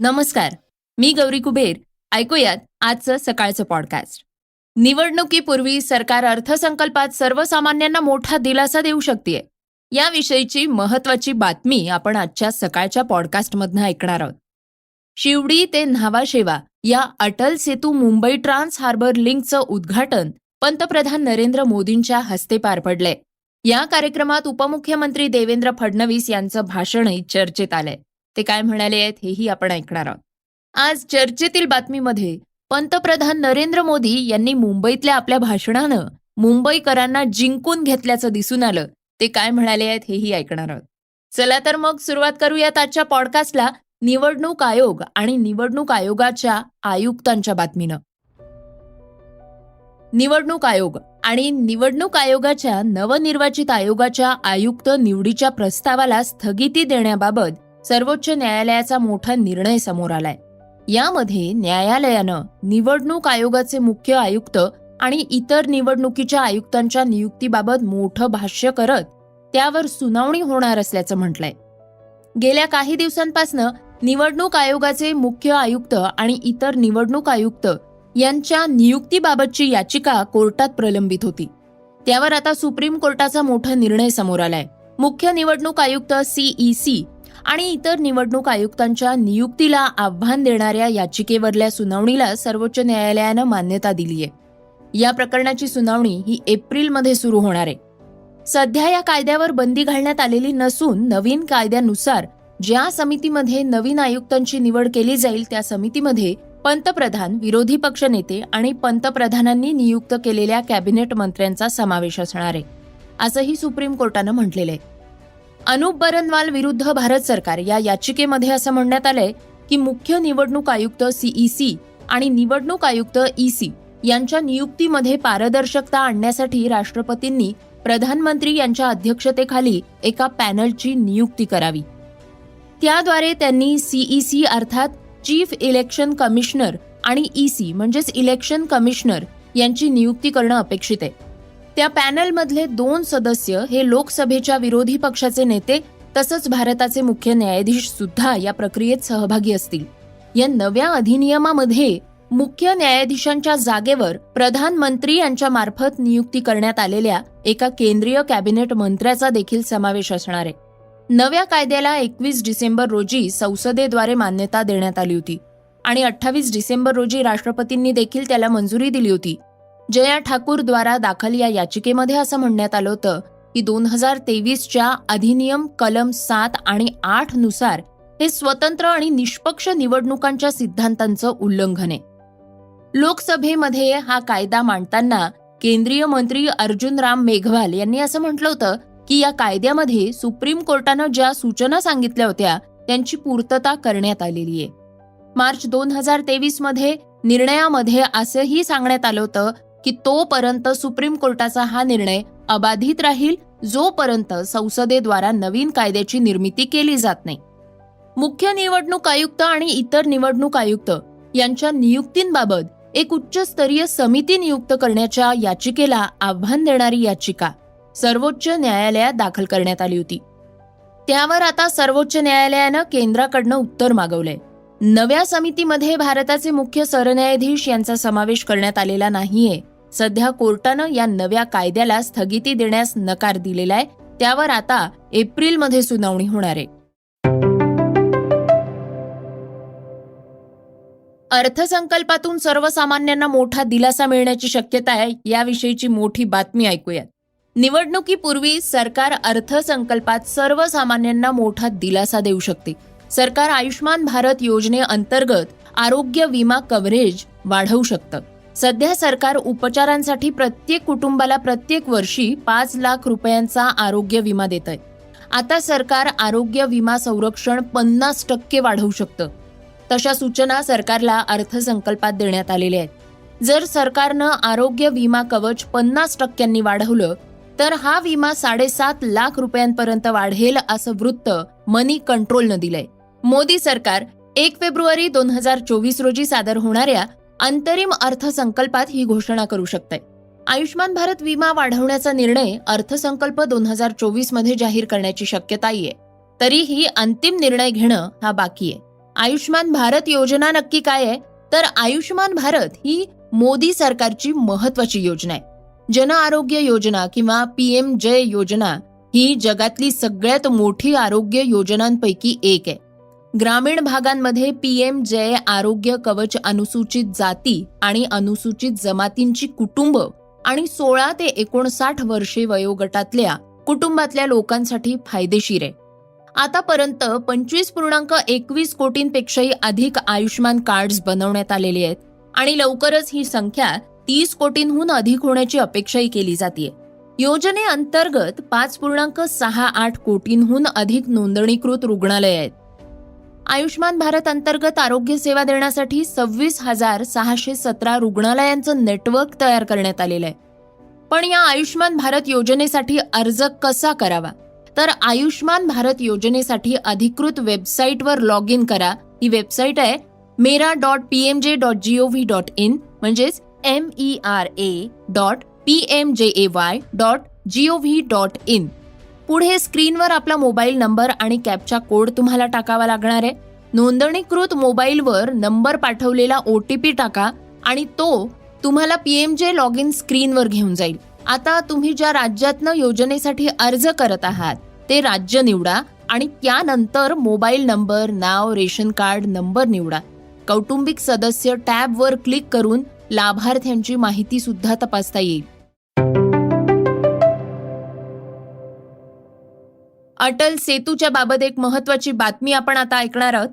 नमस्कार मी गौरी कुबेर. ऐकूयात आजचं सकाळचं पॉडकास्ट निवडणुकीपूर्वी सरकार अर्थसंकल्पात सर्वसामान्यांना मोठा दिलासा देऊ शकते याविषयीची महत्वाची बातमी आपण आजच्या सकाळच्या पॉडकास्टमधनं ऐकणार आहोत. शिवडी ते न्हावाशेवा या अटल सेतू मुंबई ट्रान्स हार्बर लिंकचं उद्घाटन पंतप्रधान नरेंद्र मोदींच्या हस्ते पार पडलंय. या कार्यक्रमात उपमुख्यमंत्री देवेंद्र फडणवीस यांचं भाषणही चर्चेत आलंय. ते काय म्हणाले आहेत हेही आपण ऐकणार आहोत. आज चर्चेतील बातमीमध्ये पंतप्रधान नरेंद्र मोदी यांनी मुंबईतल्या आपल्या भाषणानं मुंबईकरांना जिंकून घेतल्याचं दिसून आलं. ते काय म्हणाले आहेत हेही ऐकणार आहोत. चला तर मग सुरुवात करूयात आजच्या पॉडकास्टला. निवडणूक आयोग आणि निवडणूक आयोगाच्या आयुक्तांच्या बातमीनं. निवडणूक आयोग आणि निवडणूक आयोगाच्या नवनिर्वाचित आयोगाच्या आयुक्त निवडीच्या प्रस्तावाला स्थगिती देण्याबाबत सर्वोच्च न्यायालयाचा मोठा निर्णय समोर आलाय. यामध्ये न्यायालयानं निवडणूक आयोगाचे मुख्य आयुक्त आणि इतर निवडणुकीच्या आयुक्तांच्या नियुक्तीबाबत मोठं भाष्य करत त्यावर सुनावणी होणार असल्याचं म्हटलंय. गेल्या काही दिवसांपासून निवडणूक आयोगाचे मुख्य आयुक्त आणि इतर निवडणूक आयुक्त यांच्या नियुक्तीबाबतची याचिका कोर्टात प्रलंबित होती. त्यावर आता सुप्रीम कोर्टाचा मोठा निर्णय समोर आलाय. मुख्य निवडणूक आयुक्त सीईसी आणि इतर निवडणूक आयुक्तांच्या नियुक्तीला आव्हान देणाऱ्या याचिकेवरल्या सुनावणीला सर्वोच्च न्यायालयानं मान्यता दिली आहे या प्रकरणाची सुनावणी ही एप्रिलमध्ये सुरू होणार आहे. सध्या या कायद्यावर बंदी घालण्यात आलेली नसून नवीन कायद्यानुसार ज्या समितीमध्ये नवीन आयुक्तांची निवड केली जाईल त्या समितीमध्ये पंतप्रधान विरोधी पक्षनेते आणि पंतप्रधानांनी नियुक्त केलेल्या कॅबिनेट मंत्र्यांचा समावेश असणार आहे असंही सुप्रीम कोर्टानं म्हटलेलं आहे. अनुप बरनवाल विरुद्ध भारत सरकार. या याचिकेमध्ये असं म्हणण्यात आलंय की मुख्य निवडणूक आयुक्त सीईसी आणि निवडणूक आयुक्त ईसी यांच्या नियुक्तीमध्ये पारदर्शकता आणण्यासाठी राष्ट्रपतींनी प्रधानमंत्री यांच्या अध्यक्षतेखाली एका पॅनलची नियुक्ती करावी. त्याद्वारे त्यांनी सीईसी अर्थात चीफ इलेक्शन कमिशनर आणि ईसी म्हणजेच इलेक्शन कमिशनर यांची नियुक्ती करणं अपेक्षित आहे. त्या पॅनलमधले दोन सदस्य हे लोकसभेच्या विरोधी पक्षाचे नेते तसंच भारताचे मुख्य न्यायाधीश सुद्धा या प्रक्रियेत सहभागी असतील. या नव्या अधिनियमामध्ये मुख्य न्यायाधीशांच्या जागेवर प्रधानमंत्री यांच्या मार्फत नियुक्ती करण्यात आलेल्या एका केंद्रीय कॅबिनेट मंत्र्याचा देखील समावेश असणार आहे. नव्या कायद्याला एकवीस डिसेंबर रोजी संसदेद्वारे मान्यता देण्यात आली होती आणि अठ्ठावीस डिसेंबर रोजी राष्ट्रपतींनी देखील त्याला मंजुरी दिली होती. जया ठाकूर द्वारा दाखल या याचिकेमध्ये असं म्हणण्यात आलं होतं की दोन हजार तेवीसच्या अधिनियम कलम सात आणि आठनुसार हे स्वतंत्र आणि निष्पक्ष निवडणुकांच्या सिद्धांतांचं उल्लंघन आहे. लोकसभेमध्ये हा कायदा मांडताना केंद्रीय मंत्री अर्जुन राम मेघवाल यांनी असं म्हटलं होतं की या कायद्यामध्ये सुप्रीम कोर्टानं ज्या सूचना सांगितल्या होत्या त्यांची पूर्तता करण्यात आलेली आहे. मार्च दोन हजार तेवीसमध्ये निर्णयामध्ये असंही सांगण्यात आलं होतं की तोपर्यंत सुप्रीम कोर्टाचा हा निर्णय अबाधित राहील जोपर्यंत संसदेद्वारा नवीन कायद्याची निर्मिती केली जात नाही. मुख्य निवडणूक आयुक्त आणि इतर निवडणूक आयुक्त यांच्या नियुक्तींबाबत एक उच्चस्तरीय समिती नियुक्त करण्याच्या याचिकेला आव्हान देणारी याचिका सर्वोच्च न्यायालयात दाखल करण्यात आली होती. त्यावर आता सर्वोच्च न्यायालयानं केंद्राकडनं उत्तर मागवलंय. नव्या समितीमध्ये भारताचे मुख्य सरन्यायाधीश यांचा समावेश करण्यात आलेला नाहीये. सध्या कोर्टानं या नव्या कायद्याला स्थगिती देण्यास नकार दिलेला आहे त्यावर आता एप्रिलमध्ये सुनावणी होणार आहे. अर्थसंकल्पातून सर्वसामान्यांना मोठा दिलासा मिळण्याची शक्यता आहे याविषयीची मोठी बातमी ऐकूयात. निवडणुकीपूर्वी सरकार अर्थसंकल्पात सर्वसामान्यांना मोठा दिलासा देऊ शकते. सरकार आयुष्मान भारत योजनेअंतर्गत आरोग्य विमा कव्हरेज वाढवू शकतं. सध्या सरकार उपचारांसाठी प्रत्येक कुटुंबाला प्रत्येक वर्षी पाच लाख रुपयांचा आरोग्य विमा देत आहे आता सरकार आरोग्य विमा संरक्षण पन्नास टक्के वाढवू शकतं. तशा सूचना सरकारला अर्थसंकल्पात देण्यात आलेल्या आहेत. जर सरकारनं आरोग्य विमा कवच पन्नास टक्क्यांनी वाढवलं तर हा विमा साडेसात लाख रुपयांपर्यंत वाढेल असं वृत्त मनी कंट्रोलनं दिलंय. मोदी सरकार एक फेब्रुवारी दोन हजार चोवीस रोजी सादर होणाऱ्या अंतरिम अर्थसंकल्पात ही घोषणा करू शकते. आयुष्मान भारत विमा वाढवण्याचा निर्णय अर्थसंकल्प दोन हजार चोवीसमध्ये जाहीर करण्याची शक्यता आहे. तरीही अंतिम निर्णय घेणं हा बाकी आहे. आयुष्मान भारत योजना नक्की काय आहे? तर आयुष्मान भारत ही मोदी सरकारची महत्वाची योजना आहे. जन आरोग्य योजना किंवा पी एम जय योजना ही जगातली सगळ्यात मोठी आरोग्य योजनांपैकी एक आहे. ग्रामीण भागांमध्ये पी एम जय आरोग्य कवच अनुसूचित जाती आणि अनुसूचित जमातींची कुटुंब आणि सोळा ते एकोणसाठ वर्षे वयोगटातल्या कुटुंबातल्या लोकांसाठी फायदेशीर आहे. आतापर्यंत पंचवीस पूर्णांक एकवीस कोटींपेक्षाही अधिक आयुष्मान कार्ड्स बनवण्यात आलेले आहेत आणि लवकरच ही संख्या तीस कोटींहून अधिक होण्याची अपेक्षाही केली जाते योजनेअंतर्गत पाच पूर्णांक सहा आठ कोटींहून अधिक नोंदणीकृत रुग्णालय आहेत. आयुष्मान भारत अंतर्गत आरोग्य सेवा देण्यासाठी सव्वीस हजार सहाशे सतरा रुग्णालयांचं नेटवर्क तयार करण्यात आलेलं आहे. पण या आयुष्मान भारत योजनेसाठी अर्ज कसा करावा? तर आयुष्मान भारत योजनेसाठी अधिकृत वेबसाईटवर लॉग इन करा. ही वेबसाईट आहे Mera dot P M J dot G O V dot in म्हणजेच M E R A dot P M J A Y dot G O V dot in पुढे स्क्रीनवर आपला मोबाईल नंबर आणि captcha code तुम्हाला टाकावा लागणार आहे. नोंदणीकृत मोबाईलवर नंबर पाठवलेला ओ टी पी टाका आणि तो तुम्हाला P M J log in स्क्रीनवर घेऊन जाईल. आता तुम्ही ज्या राज्यातनं योजनेसाठी अर्ज करत आहात ते राज्य निवडा आणि त्यानंतर मोबाईल नंबर नाव रेशन कार्ड नंबर निवडा. कौटुंबिक सदस्य टॅबवर क्लिक करून लाभार्थ्यांची माहिती सुद्धा तपासता येईल. अटल सेतूच्या बाबत एक महत्वाची बातमी आपण आता ऐकणार आहोत.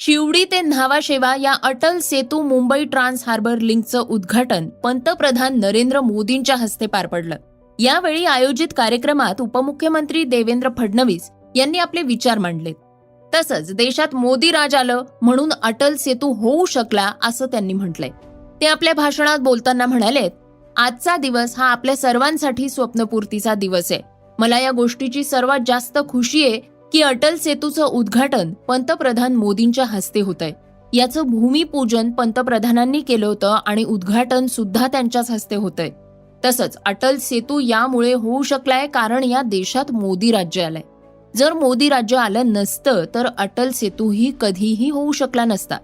शिवडी ते न्हावाशेवा या अटल सेतू मुंबई ट्रान्स हार्बर लिंकचं उद्घाटन पंतप्रधान नरेंद्र मोदींच्या हस्ते पार पडलं. यावेळी आयोजित कार्यक्रमात उपमुख्यमंत्री देवेंद्र फडणवीस यांनी आपले विचार मांडले तसंच देशात मोदी राज आलं म्हणून अटल सेतू होऊ शकला असं त्यांनी म्हटलंय. ते आपल्या भाषणात बोलताना म्हणालेत आजचा दिवस हा आपल्या सर्वांसाठी स्वप्नपूर्तीचा दिवस आहे. मला या गोष्टीची सर्वात जास्त खुशी आहे की अटल सेतूचं उद्घाटन पंतप्रधान मोदींच्या हस्ते होत आहे याचं भूमिपूजन पंतप्रधानांनी केलं होतं आणि उद्घाटन सुद्धा त्यांच्याच हस्ते होतंय. तसंच अटल सेतू यामुळे होऊ शकलाय कारण या देशात मोदी राज्य आलंय. जर मोदी राज्य आलं नसतं तर अटल सेतूही कधीही होऊ शकला नसता.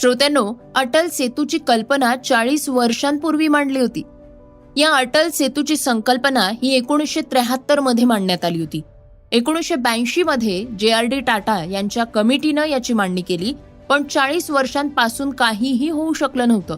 श्रोत्यांनो अटल सेतूची कल्पना चाळीस वर्षांपूर्वी मांडली होती. या अटल सेतूची संकल्पना ही एकोणीसशे त्र्याहत्तरमध्ये मांडण्यात आली होती. एकोणीसशे ब्याऐंशी मध्ये जे आर डी टाटा यांच्या कमिटीनं याची मांडणी केली पण चाळीस वर्षांपासून काहीही होऊ शकलं नव्हतं.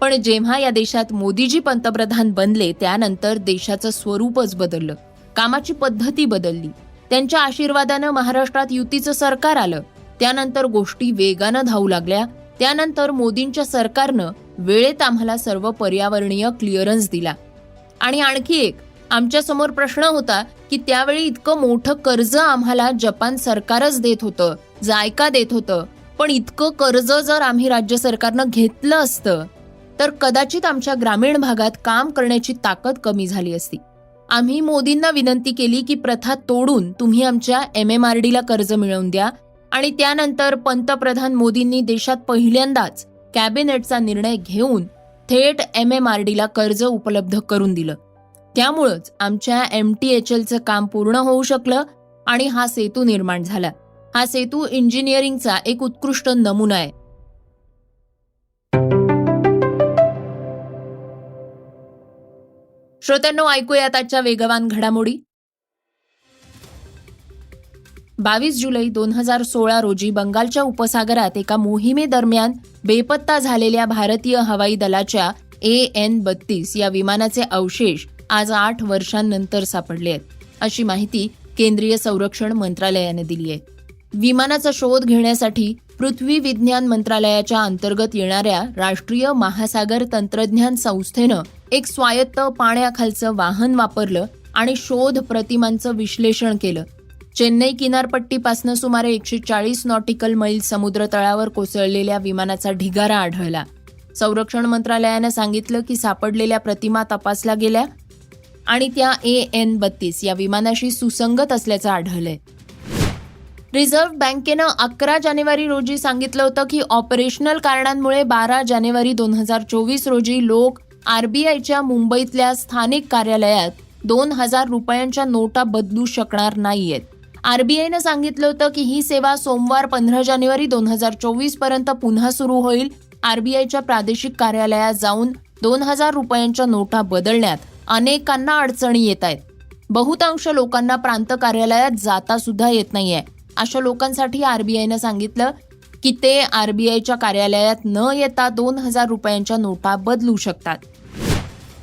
पण जेव्हा या देशात मोदीजी पंतप्रधान बनले त्यानंतर देशाचं स्वरूपच बदललं. कामाची पद्धती बदलली. त्यांच्या आशीर्वादानं महाराष्ट्रात युतीचं सरकार आलं. त्यानंतर गोष्टी वेगानं धावू लागल्या. त्यानंतर मोदींच्या सरकारनं वेळेत आम्हाला सर्व पर्यावरणीय क्लिअरन्स दिला. आणि आणखी एक आमच्यासमोर प्रश्न होता की त्यावेळी इतकं मोठं कर्ज आम्हाला जपान सरकारच देत होतं जायका देत होतं. पण इतकं कर्ज जर आम्ही राज्य सरकारनं घेतलं असतं तर कदाचित आमच्या ग्रामीण भागात काम करण्याची ताकद कमी झाली असती. आम्ही मोदींना विनंती केली की प्रथा तोडून तुम्ही आमच्या एम एम आर डीला कर्ज मिळवून द्या आणि त्यानंतर पंतप्रधान मोदींनी देशात पहिल्यांदाच कॅबिनेटचा निर्णय घेऊन थेट एम एम आर डीला कर्ज उपलब्ध करून दिलं. त्यामुळंच आमच्या एम टी एच एलचं काम पूर्ण होऊ शकलं आणि हा सेतू निर्माण झाला. हा सेतू इंजिनिअरिंगचा एक उत्कृष्ट नमुना आहे. श्रोत्यांनो ऐकूयात आजच्या वेगवान घडामोडी. बावीस जुलै दोन हजार सोळा रोजी बंगालच्या उपसागरात एका मोहिमेदरम्यान बेपत्ता झालेल्या भारतीय हवाई दलाच्या ए एन बत्तीस या विमानाचे अवशेष आज आठ वर्षांनंतर सापडले आहेत. अशी माहिती केंद्रीय संरक्षण मंत्रालयाने दिली आहे. विमानाचा शोध घेण्यासाठी पृथ्वी विज्ञान मंत्रालयाच्या अंतर्गत येणाऱ्या राष्ट्रीय महासागर तंत्रज्ञान संस्थेनं एक स्वायत्त पाण्याखालचं वाहन वापरलं आणि शोध प्रतिमांचं विश्लेषण केलं. चेन्नई किनारपट्टीपासून सुमारे एकशे चाळीस नॉटिकल मैल समुद्र तळावर कोसळलेल्या विमानाचा ढिगारा आढळला. संरक्षण मंत्रालयानं सांगितलं की सापडलेल्या प्रतिमा तपासल्या गेल्या आणि त्या ए एन बत्तीस या विमानाशी सुसंगत असल्याचं आढळलंय. रिझर्व्ह बँकेनं अकरा जानेवारी रोजी सांगितलं होतं की ऑपरेशनल कारणांमुळे बारा जानेवारी दोन हजार चोवीस रोजी लोक आरबीआयच्या मुंबईतल्या स्थानिक कार्यालयात दोन हजार रुपयांच्या नोटा बदलू शकणार नाहीयेत. आरबीआयनं सांगितलं होतं की ही सेवा सोमवार पंधरा जानेवारी दोन हजार चोवीसपर्यंत पुन्हा सुरू होईल. आरबीआयच्या प्रादेशिक कार्यालयात जाऊन दोन हजार रुपयांच्या नोटा बदलण्यात अनेकांना अडचणी येत आहेत. बहुतांश लोकांना प्रांत कार्यालयात जाता सुद्धा येत नाहीये. अशा लोकांसाठी आरबीआयनं सांगितलं की ते आरबीआयच्या कार्यालयात न येता दोन हजार रुपयांच्या नोटा बदलू शकतात.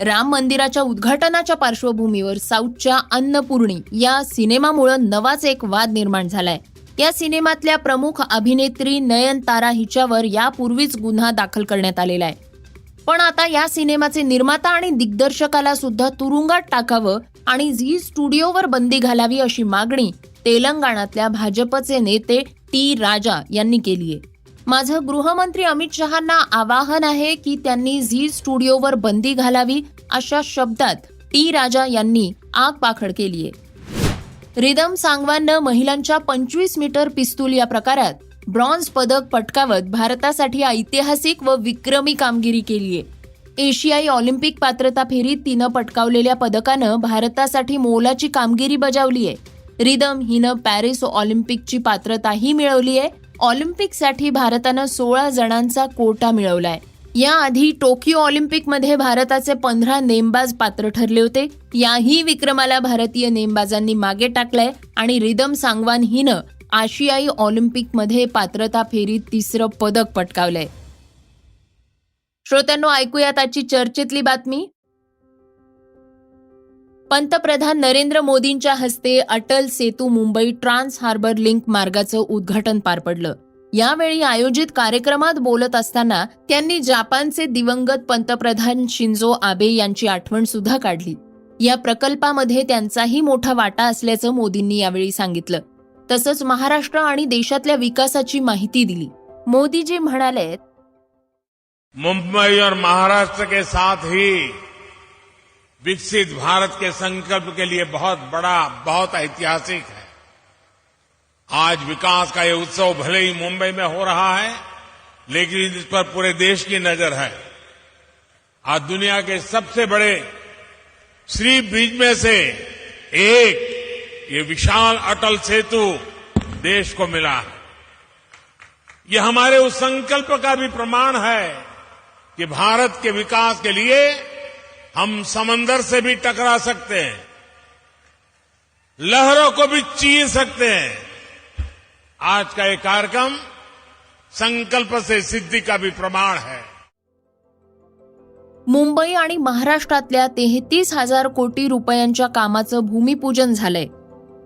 राम मंदिराच्या उद्घाटनाच्या पार्श्वभूमीवर साऊथच्या अन्नपूर्णी या सिनेमामुळे नवाच एक वाद निर्माण झालाय. या सिनेमातल्या प्रमुख अभिनेत्री नयनतारा हिच्यावर यापूर्वीच गुन्हा दाखल करण्यात आलेला आहे. पण आता या सिनेमाचे निर्माता आणि दिग्दर्शकाला सुद्धा तुरुंगात टाकावं आणि झी स्टुडिओवर बंदी घालावी अशी मागणी तेलंगणातल्या भाजपचे नेते टी राजा यांनी केली आहे माझं गृहमंत्री अमित शहांना आवाहन आहे की त्यांनी झी स्टुडिओवर बंदी घालावी अशा शब्दात टी राजा यांनी आग पाखड केली आहे रिदम सांगवानं महिलांच्या पंचवीस मीटर पिस्तूल या प्रकारात ब्रॉन्झ पदक पटकावत भारतासाठी ऐतिहासिक व विक्रमी कामगिरी केली आहे एशियाई ऑलिम्पिक पात्रता फेरीत तिनं पटकावलेल्या पदकानं भारतासाठी मोलाची कामगिरी बजावली आहे रिदम हिनं पॅरिस ऑलिम्पिकची पात्रताही मिळवली आहे ऑलिम्पिकसाठी भारतानं सोळा जणांचा कोटा मिळवलाय. याआधी टोकियो ऑलिम्पिकमध्ये भारताचे पंधरा नेमबाज पात्र ठरले होते. याही विक्रमाला भारतीय नेमबाजांनी मागे टाकलंय आणि रिदम सांगवान हिनं आशियाई ऑलिम्पिकमध्ये पात्रता फेरीत तिसरं पदक पटकावलंय. श्रोत्यांनो ऐकूयात आजची चर्चेतली बातमी. पंतप्रधान नरेंद्र मोदींच्या हस्ते Atal Setu Mumbai trans harbour link मार्गाचं उद्घाटन पार पडलं. यावेळी आयोजित कार्यक्रमात बोलत असताना त्यांनी जपानचे दिवंगत पंतप्रधान शिंजो आबे यांची आठवण सुद्धा काढली. या प्रकल्पामध्ये त्यांचाही मोठा वाटा असल्याचं मोदींनी यावेळी सांगितलं. तसंच महाराष्ट्र आणि देशातल्या विकासाची माहिती दिली. मोदीजी म्हणाले मुंबई और महाराष्ट्र के साथ ही विकसित भारत के संकल्प के लिए बहुत बड़ा, बहुत ऐतिहासिक है। आज विकास का ये उत्सव भले ही मुंबई में हो रहा है, लेकिन इस पर पूरे देश की नज़र है। आज दुनिया के सबसे बड़े श्री ब्रिज में से एक ये विशाल अटल सेतु देश को मिला है। ये हमारे उस संकल्प का भी प्रमाण है कि भारत के विकास के लिए हम समंदर से भी टकरा सकते हैं। लहरों को भी चीर सकते हैं। आज का ये कार्यक्रम संकल्प से सिद्धि का भी प्रमाण है। मुंबई आणि महाराष्ट्रातल्या तेहतीस हजार कोटी रुपयांच्या कामाचं भूमिपूजन झालंय.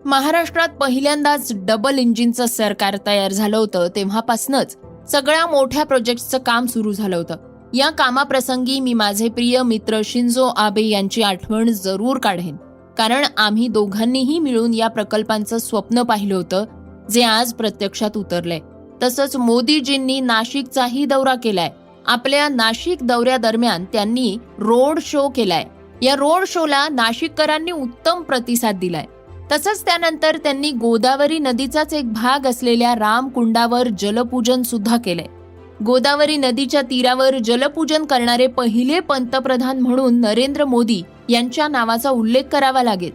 महाराष्ट्रात पहिल्यांदाच डबल इंजिनचं सरकार तयार झालं होतं तेव्हापासूनच सगळ्या मोठ्या प्रोजेक्टचं काम सुरू झालं होतं. या कामाप्रसंगी मी माझे प्रिय मित्र शिंजो आबे यांची आठवण जरूर काढेन. कारण आम्ही दोघांनीही मिळून या प्रकल्पांचं स्वप्न पाहिलं होतं जे आज प्रत्यक्षात उतरलंय. तसंच मोदीजींनी नाशिकचाही दौरा केलाय. आपल्या नाशिक दौऱ्यादरम्यान त्यांनी रोड शो केलाय. या रोड शोला नाशिककरांनी उत्तम प्रतिसाद दिलाय. तसंच त्यानंतर त्यांनी गोदावरी नदीचाच एक भाग असलेल्या रामकुंडावर जलपूजन सुद्धा केलंय. गोदावरी नदीच्या तीरावर जलपूजन करणारे पहिले पंतप्रधान म्हणून नरेंद्र मोदी यांच्या नावाचा उल्लेख करावा लागेल.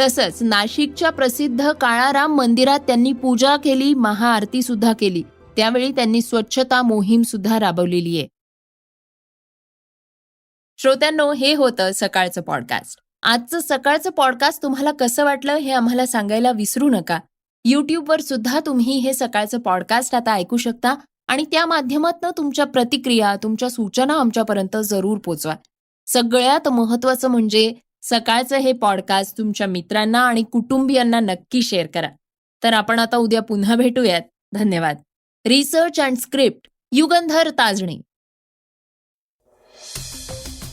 तसंच नाशिकच्या प्रसिद्ध काळाराम मंदिरात त्यांनी पूजा केली महाआरती सुद्धा केली. त्यावेळी त्यांनी स्वच्छता मोहीम सुद्धा राबवलेली आहे. श्रोत्यांनो हे होतं सकाळचं पॉडकास्ट आजचं सकाळचं पॉडकास्ट तुम्हाला कसं वाटलं हे आम्हाला सांगायला विसरू नका. युट्यूबवर सुद्धा तुम्ही हे सकाळचं पॉडकास्ट आता ऐकू शकता. आणि त्या माध्यमातून तुमच्या प्रतिक्रिया तुमच्या सूचना आमच्यापर्यंत जरूर पोचवा. सगळ्यात महत्वाचं म्हणजे सकाळचं हे पॉडकास्ट तुमच्या मित्रांना आणि कुटुंबियांना नक्की शेअर करा. तर आपण आता उद्या पुन्हा भेटूयात. धन्यवाद. Research and script Yugandhar Tajane.